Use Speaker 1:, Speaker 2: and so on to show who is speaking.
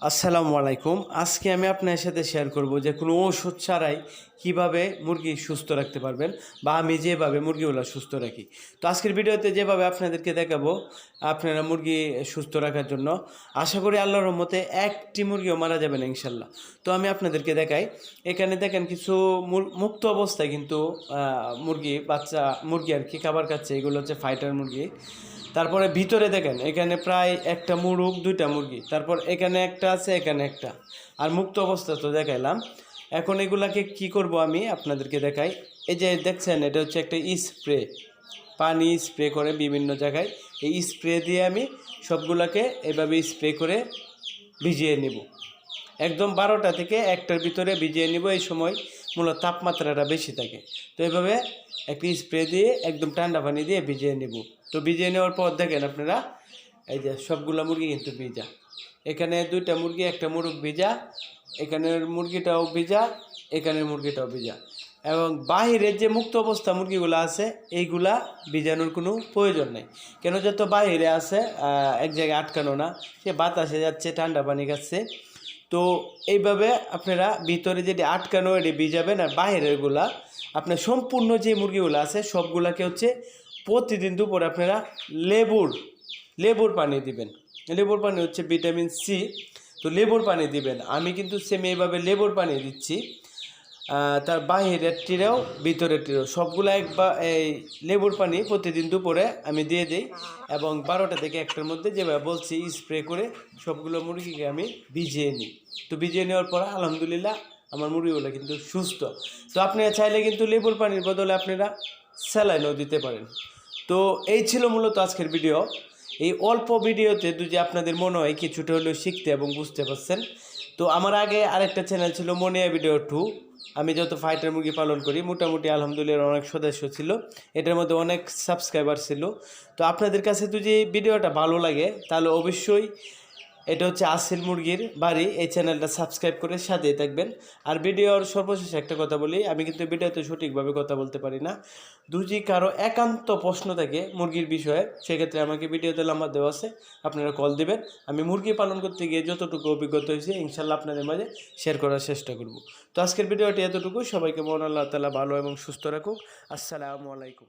Speaker 1: আসসালামু আলাইকুম। আজকে আমি আপনার সাথে শেয়ার করব যে কোনো ওষুধ ছাড়াই কীভাবে মুরগি সুস্থ রাখতে পারবেন বা আমি যেভাবে মুরগিগুলো সুস্থ রাখি। তো আজকের ভিডিওতে যেভাবে আপনাদেরকে দেখাবো আপনারা মুরগি সুস্থ রাখার জন্য, আশা করি আল্লাহর মতে একটি মুরগিও মারা যাবে না ইনশাল্লাহ। তো আমি আপনাদেরকে দেখাই, এখানে দেখেন কিছু মুক্ত অবস্থায় কিন্তু মুরগি, বাচ্চা, মুরগি আর কি খাবার খাচ্ছে, এগুলো হচ্ছে ফাইটার মুরগি। তারপরে ভিতরে দেখেন, এখানে প্রায় একটা মুরগ দুইটা মুরগি। তারপর এখানে একটা আছে, এখানে একটা। আর মুক্ত অবস্থা তো দেখাইলাম। এখন এগুলাকে কি করব আমি? আপনাদেরকে দেখাই। এই যে দেখছেন, এটা হচ্ছে একটা স্প্রে। পানি স্প্রে করে বিভিন্ন জায়গায়। এই স্প্রে দিয়ে আমি সবগুলাকে এভাবে স্প্রে করে ভিজিয়ে নেব। একদম বারোটা থেকে একটার ভিতরে ভিজিয়ে নিব এই সময়। মূলত তাপমাত্রাটা বেশি থাকে। তো এইভাবে একটি স্প্রে দিয়ে একদম ঠান্ডা পানি দিয়ে ভিজিয়ে নেব। তো ভিজিয়ে নেওয়ার পর দেখেন আপনারা, এই যে সবগুলো মুরগি কিন্তু ভিজা। এখানে দুইটা মুরগি, একটা মুরগ ভিজা, এখানের মুরগিটাও ভিজা, এখানের মুরগিটাও ভিজা। এবং বাহিরের যে মুক্ত অবস্থা মুরগিগুলো আছে, এইগুলা ভিজানোর কোনো প্রয়োজন নেই। কেন যত বাহিরে আছে এক জায়গায় আটকানো না, সে বাতাসে যাচ্ছে, ঠান্ডা পানি খাচ্ছে। তো এইভাবে আপনারা ভিতরে যেটি আটকানো এটি ভিজাবেন আর বাইরেরগুলা, আপনার সম্পূর্ণ যে মুরগিগুলো আছে, সবগুলাকে হচ্ছে প্রতিদিন দুপুরে আপনারা লেবুর লেবুর পানি দিবেন। লেবুর পানি হচ্ছে ভিটামিন সি। তো লেবুর পানি দিবেন। আমি কিন্তু সেম এইভাবে লেবুর পানি দিচ্ছি। তার বাহিরের টিরেও, ভিতরের টিরেও, সবগুলো একবার এই লেবুর পানি প্রতিদিন দুপুরে আমি দিয়ে দিই এবং বারোটা থেকে একটার মধ্যে যেভাবে বলছি স্প্রে করে সবগুলো মুরগিকে আমি ভিজিয়ে নিই। তো ভিজিয়ে নেওয়ার পর আলহামদুলিল্লাহ আমার মুরগিগুলো কিন্তু সুস্থ। তো আপনারা চাইলে কিন্তু লেবুর পানির বদলে আপনারা স্যালাইনও দিতে পারেন। তো এই ছিল মূলত আজকের ভিডিও। এই অল্প ভিডিওতে যদি আপনাদের মনে হয় কিছুটা হলেও শিখতে এবং বুঝতে পারছেন, তো আমার আগে আরেকটা চ্যানেল ছিল মনিয়া ভিডিও টু। আমি যত ফাইটার মুরগি পালন করি, মোটামুটি আলহামদুলিল্লাহ অনেক সদস্য ছিল। এটার মধ্যে অনেক সাবস্ক্রাইবার ছিল। তো আপনাদের কাছে যদি ভিডিওটা ভালো লাগে, তাহলে অবশ্যই এটা হচ্ছে আসিল মুরগির বাড়ি, এই চ্যানেলটা সাবস্ক্রাইব করে সাথেই থাকবেন। আর ভিডিওর সর্বশেষ একটা কথা বলি, আমি কিন্তু ভিডিওতে সঠিকভাবে কথা বলতে পারি না। দুজি কারও একান্ত প্রশ্ন থাকে মুরগির বিষয়ে, সেক্ষেত্রে আমাকে ভিডিওতে নাম্বার দেওয়া আছে, আপনারা কল দিবেন। আমি মুরগি পালন করতে গিয়ে যতটুকু অভিজ্ঞতা হয়েছে, ইনশাল্লাহ আপনাদের মাঝে শেয়ার করার চেষ্টা করব। তো আজকের ভিডিওটি এতটুকু সবাইকে মন আল্লাহ তালা ভালো এবং সুস্থ রাখুক। আসসালামু আলাইকুম।